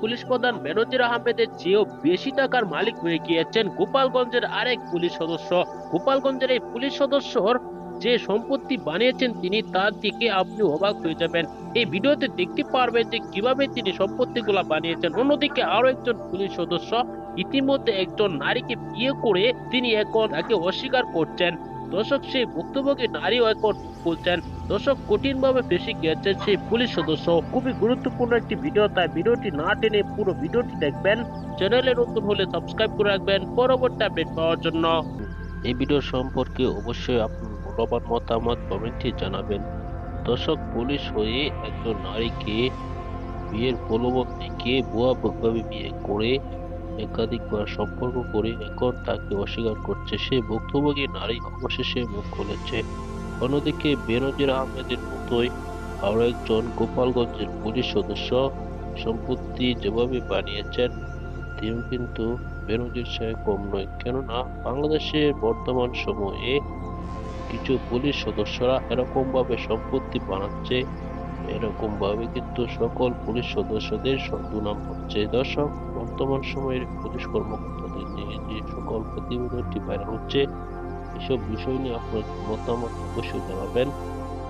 Police প্রধান বেনজির আহমেদের চেয়েও বেশি টাকার মালিক হয়ে গিয়েছেন গোপালগঞ্জের আরেক পুলিশ সদস্য। গোপালগঞ্জের এই পুলিশ সদস্যর যে সম্পত্তি বানিয়েছেন তিনি, তার দিকে আপনি অবাক হয়ে যাবেন। এই ভিডিওতে দেখতে পারবেন যে কীভাবে তিনি সম্পত্তিগুলা বানিয়েছেন। অন্যদিকে আরও একজন পুলিশ সদস্য, ইতিমধ্যে একজন নারীকে বিয়ে করে তিনি এখন তাকে অস্বীকার করছেন। দর্শক, সেই ভুক্তভোগী নারীও এখন বলছেন দর্শক কঠিন ভাবে ফেসে গিয়েছেন সেই পুলিশ সদস্য। খুবই গুরুত্বপূর্ণ একটি ভিডিও তাই ভিডিওটি না টেনে পুরো ভিডিওটি দেখবেন। চ্যানেলে নতুন হলে সাবস্ক্রাইব করে রাখবেন পরবর্তী আপডেট পাওয়ার জন্য। এই ভিডিও সম্পর্কে অবশ্যই আপনার মূল্যবান মতামত কমেন্টে জানাবেন। দর্শক, পুলিশ হয়ে একজন নারীকে বিয়ের প্রলোভন থেকে ভুয়াভাবে বিয়ে করে একাধিকবার সম্পর্ক করে এখন তাকে অস্বীকার করছে। সে ভুক্তভোগী নারী অবশেষে মুখ খুলেছে। অন্যদিকে বেনজির আহমেদের মতোই আরও একজন গোপালগঞ্জের পুলিশ সদস্য। সম্পত্তি যেভাবে বানিয়েছেন তিনি কিন্তু বেনজির সাহেব কম নয়। কেননা বাংলাদেশের বর্তমান সময়ে কিছু পুলিশ সদস্যরা এরকমভাবে সম্পত্তি বানাচ্ছে, এরকমভাবে কিন্তু সকল পুলিশ সদস্যদের দুনাম হচ্ছে দর্শক, বর্তমান সময়ের পুলিশ কর্মকর্তাদের নিয়ে যে সকল প্রতিবেদনটি ভাইরাল হচ্ছে এসব বিষয় নিয়ে আপনার মতামত অবশ্যই জানাবেন।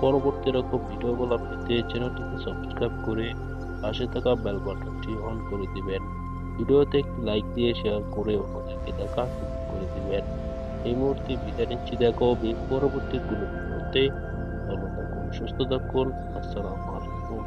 পরবর্তী এরকম ভিডিওগুলো পেতে চ্যানেলটিকে সাবস্ক্রাইব করে পাশে থাকা বেল বাটনটি অন করে দিবেন। ভিডিওতে একটি লাইক দিয়ে শেয়ার করে অন্যদেরকে দেখা করে দিবেন। এই মুহূর্তে বিদায় নিচ্ছি। দেখা হবে পরবর্তী কোনো ভিডিওতে। ভালো থাকুন, সুস্থ থাকুন। আসসালামু আলাইকুম